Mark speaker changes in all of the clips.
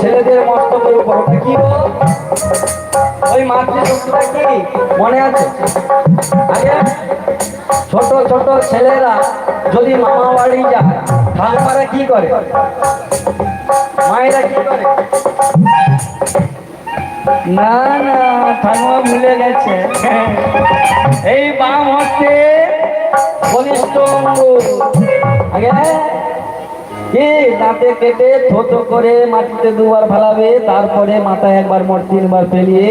Speaker 1: ছেলেদের মস্তকের উপর ওটা কি? ওই মাতৃশক্তিটা কি? মনে আছে? ছোট ছোট ছেলেরা যদি মামা বাড়ি যায় ঠাকুমারা কি করে? মায়েরা কি করে? না না, ঠাকুমা ভুলে গেছে। এই বাম হচ্ছে বলিষ্ঠ আগে কি দাঁতে কেটে ছোট করে মাটিতে দুবার ফেলাবে তারপরে মাথায় একবার মোট তিনবার ফেলিয়ে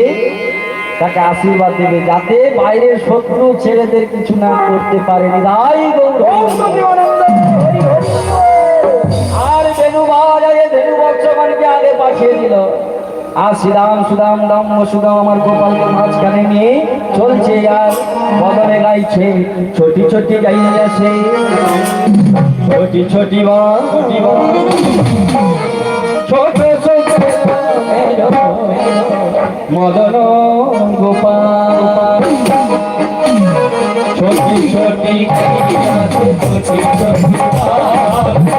Speaker 1: তাকে আশীর্বাদ দেবে যাতে বাইরের শত্রু ছেলেদের কিছু না করতে পারে। তাই গৌর আর বেনু ধেনু বৎসগণকে আগে পাঠিয়ে দিল। আর শ্রীরাম সুদাম, দাম সুদাম আমার গোপালকে মাঝখানে নিয়ে চলছে আর বদলে গাইছে। ছোটি ছোটি গাইয়ে গেছে। ছোটি ছোটি ছোট ছোট মদন গোপাল ছোটি ছোটি ছোটি ছোটি।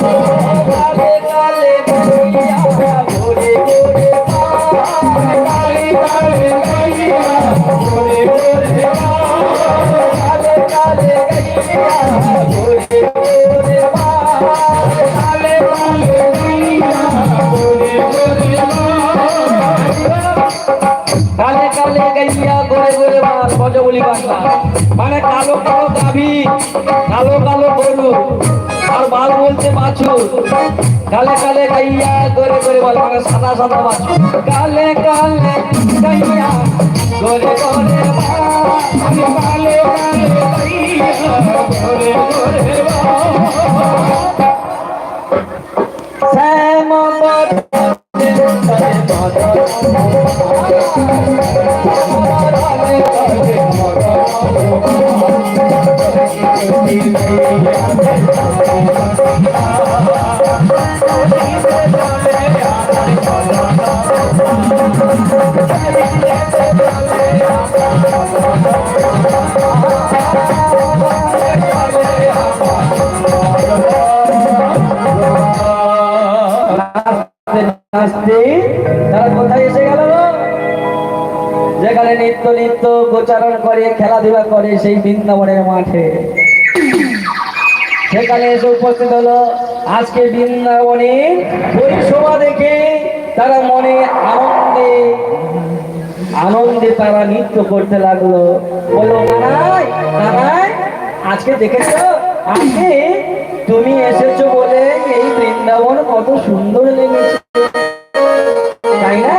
Speaker 1: Oh, মানে কালো কালো গাভী কালো কালো গরু। আর বাল বলতে বাছুর। কালে কালে গাইয়া গোরে গোরে বল মানে সাদা সাদা বাছুর কালে কালে গাইয়া গোরে গোরে কালে কালে গাইয়া গোরে বাল। শ্যাম নাচতে যেখানে নিত্য নিত্য গোচারণ করে খেলাধুলা করে সেই বৃন্দাবনের মাঠে সেখানে এসে উপস্থিত হলো আজকে বৃন্দাবনে পরিষেবা দেখে তারা মনে আনন্দে আনন্দে তারা নৃত্য করতে লাগল। নানাই আজকে দেখেছ? আজকে তুমি এসেছ বলে এই বৃন্দাবন কত সুন্দর লেগেছে। তাই না?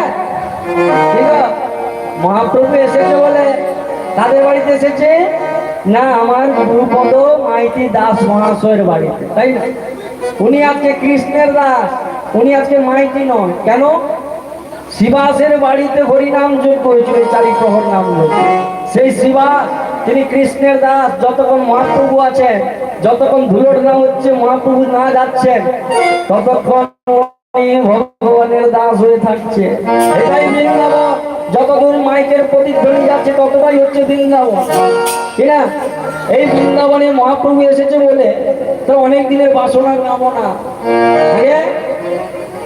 Speaker 1: মহাপ্রভু এসেছে বলে তাদের বাড়িতে এসেছে? না, আমার গুরুপদ মাইতি দাস মহাশয়ের বাড়িতে। তাই না? উনি আজকে কৃষ্ণের দাস। উনি আজকে মাইতি নন কেন? শিবাসের বাড়িতে হরিনাম যোগ হয়েছিল চারি প্রহর নাম সেই শিবা, তিনি কৃষ্ণের দাস, যতক্ষণ মহাপ্রভু আছেন, যতক্ষণ ধুলোর নাম হচ্ছে মহাপ্রভু না যাচ্ছেন, ততক্ষণ ভগবানের দাস হয়ে থাকছে। এটাই বৃন্দাবন। যতদূর মাইকের প্রতিধ্বনি যাচ্ছে, ততটাই হচ্ছে বৃন্দাবন। কিনা এই বৃন্দাবনে মহাপ্রভু এসেছে বলে তো অনেক দিনের বাসনা কামনা।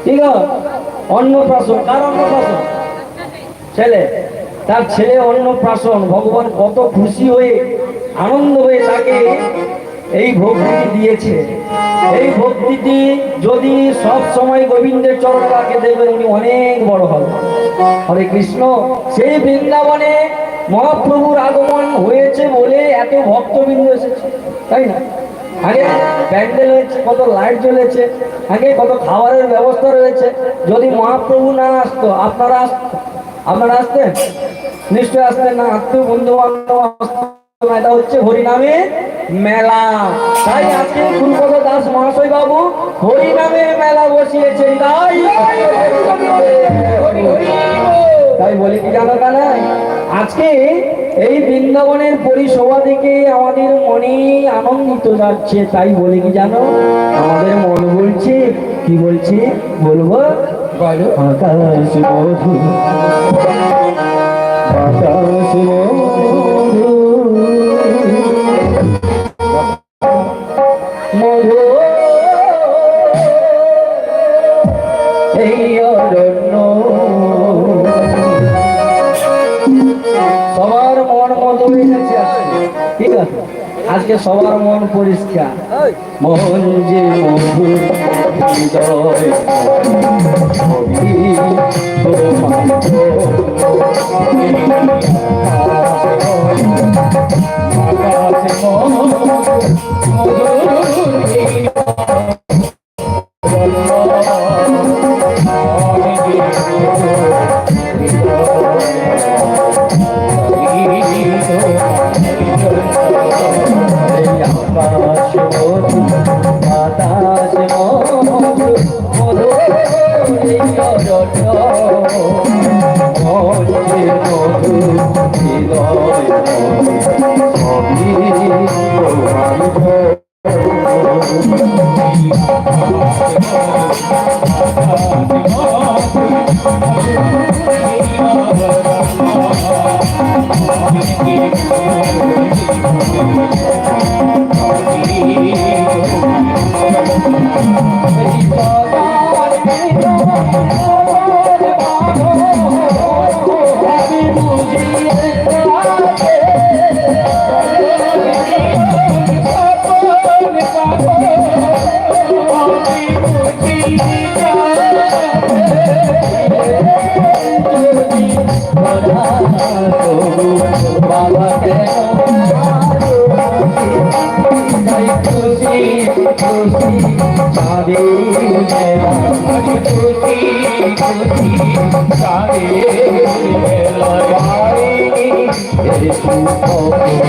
Speaker 1: ঠিক অন্নপ্রাশন। কার অন্নপ্রাশন? ছেলে। তার ছেলে অন্নপ্রাশন। ভগবান কত খুশি হয়ে, আনন্দ হয়ে তাকে এই দিয়েছে। এই ভক্তিটি যদি সব সময় গোবিন্দের চরণ রাখে দেবেন, উনি অনেক বড় হবে হরে কৃষ্ণ। সেই বৃন্দাবনে মহাপ্রভুর আগমন হয়েছে বলে এত ভক্তবৃন্দ এসেছে। তাই না? আগে প্যান্ডেল হয়েছে, কত লাইট জ্বলেছে, আগে কত খাবারের ব্যবস্থা রয়েছে। যদি মহাপ্রভু না আসতো, আপনারা আপনারা আসতেন? নিশ্চয় আসতেন না, আত্মীয় বন্ধু বান্ধব এটা হচ্ছে হরিনামে মেলা। তাই আজকে গুরুপদ দাস মহাশয় বাবু হরিনামে মেলা বসিয়েছেন। তাই তাই বলি কি জানো কেন আজকে এই বৃন্দাবনের পরিষেবা দেখে আমাদের মনে আনন্দিত যাচ্ছে তাই বলে কি জানো? আমাদের মন বলছে কি বলছে? বলব বলো। আকাশ মধু। আকাশ মধু। মধু। এই অরণ্য আজকে সবার মন পরিষ্কার। মন যে মধু হৃদয়। Oh,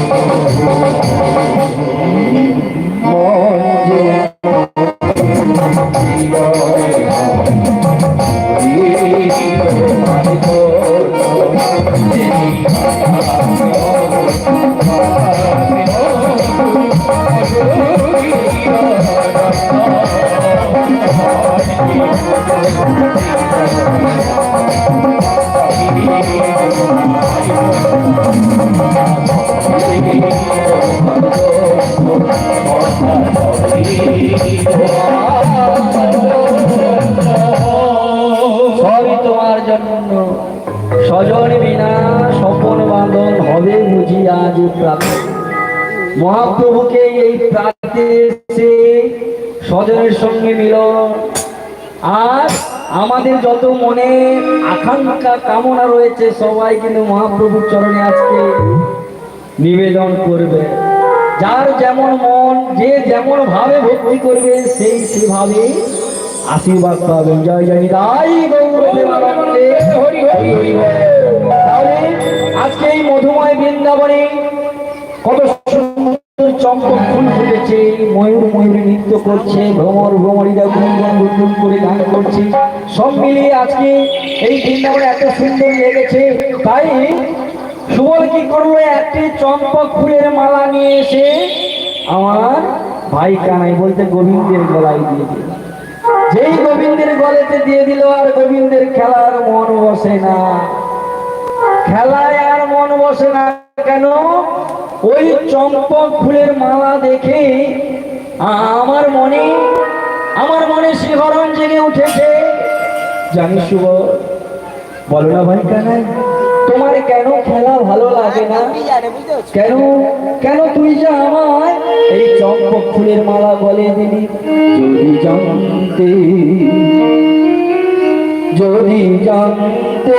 Speaker 1: বুঝি আজ প্রাপ্ত মহাপ্রভুকে এই প্রাতে এসে স্বজনের সঙ্গে মিলন। আর আমাদের যত মনে আকাঙ্ক্ষা, কামনা রয়েছে, সবাই কিন্তু মহাপ্রভুর চরণে আজকে নিবেদন করবে। যার যেমন মন, যে যেমন ভাবে ভক্তি করবে, সেই সেভাবে আশীর্বাদ পাবেন। জয় জয় তাই তাহলে আজকে এই মধুময় বৃন্দাবনে কত সুন্দর চম্পক ফুল ফুটেছে, ময়ূর ময়ূর নৃত্য করছে, ভ্রমর ভ্রমরীরা গুনগুন গুনগুন করে গান করছে। সব মিলিয়ে আজকে এই বৃন্দাবনে এত সুন্দর লেগেছে। তাই সুবল কি করল? একটি চম্পক ফুলের মালা নিয়ে এসে আমার ভাই কানাই বলতে গোবিন্দের গলায় দিয়ে দিল। যেই গোবিন্দের গলেতে দিয়ে দিল আর গোবিন্দের খেলার মন বসে না। খেলায় আর মন বসে না কেন? ওই চম্পক ফুলের মালা দেখে আমার মনে আমার মনে শিহরণ জেগে উঠেছে। জানি শুভ, বলো না ভাই কেন? তোমার কেন খেলা ভালো লাগে না? কেন কেন তুই যে আমায় এই চম্পক ফুলের মালা বলে দিলি? যদি জানতে যদি জানতে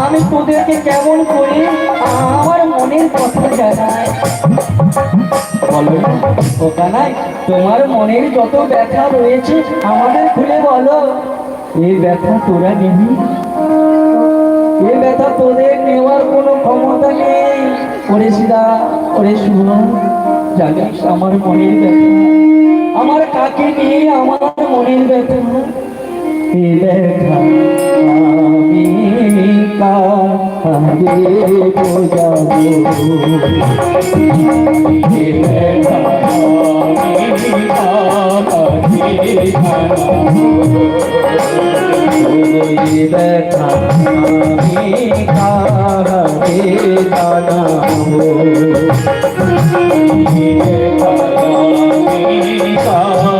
Speaker 1: আমি তোদেরকে কেমন করে আমার মনের কথা জানাই? বলো তোমার মনের যত ব্যথা রয়েছে, আমাদের খুলে বলো। এই ব্যথা তোরা নিবি ব্যথা তোদের নেওয়ার কোনো ক্ষমতা নেই। ওরে সিদা ওরে জানিস আমার মনের ব্যথা। আমার কাকে নিয়ে আমার মনের ব্যথা? ব্যথা আমি কাঁদে বোঝাবো এ ব্যথা আমি কাঁদে ওই ব্যথা আমি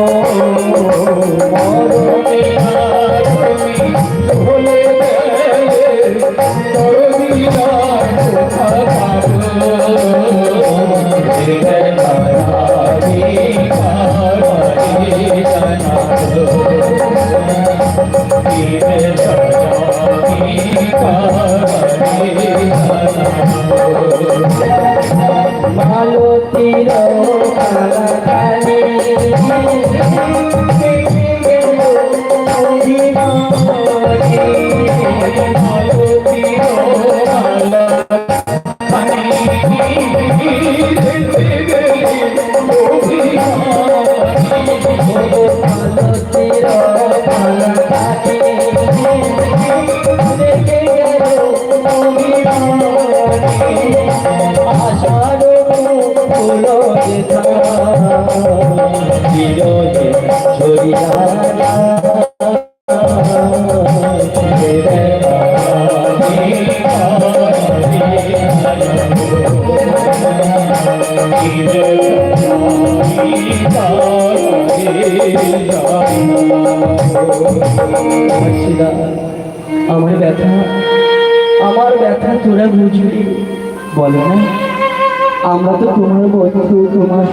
Speaker 1: আমার ব্যথা আমার ব্যথা তোরা বুঝবি। বলে না? আমরা তো তোমার বন্ধু তোমার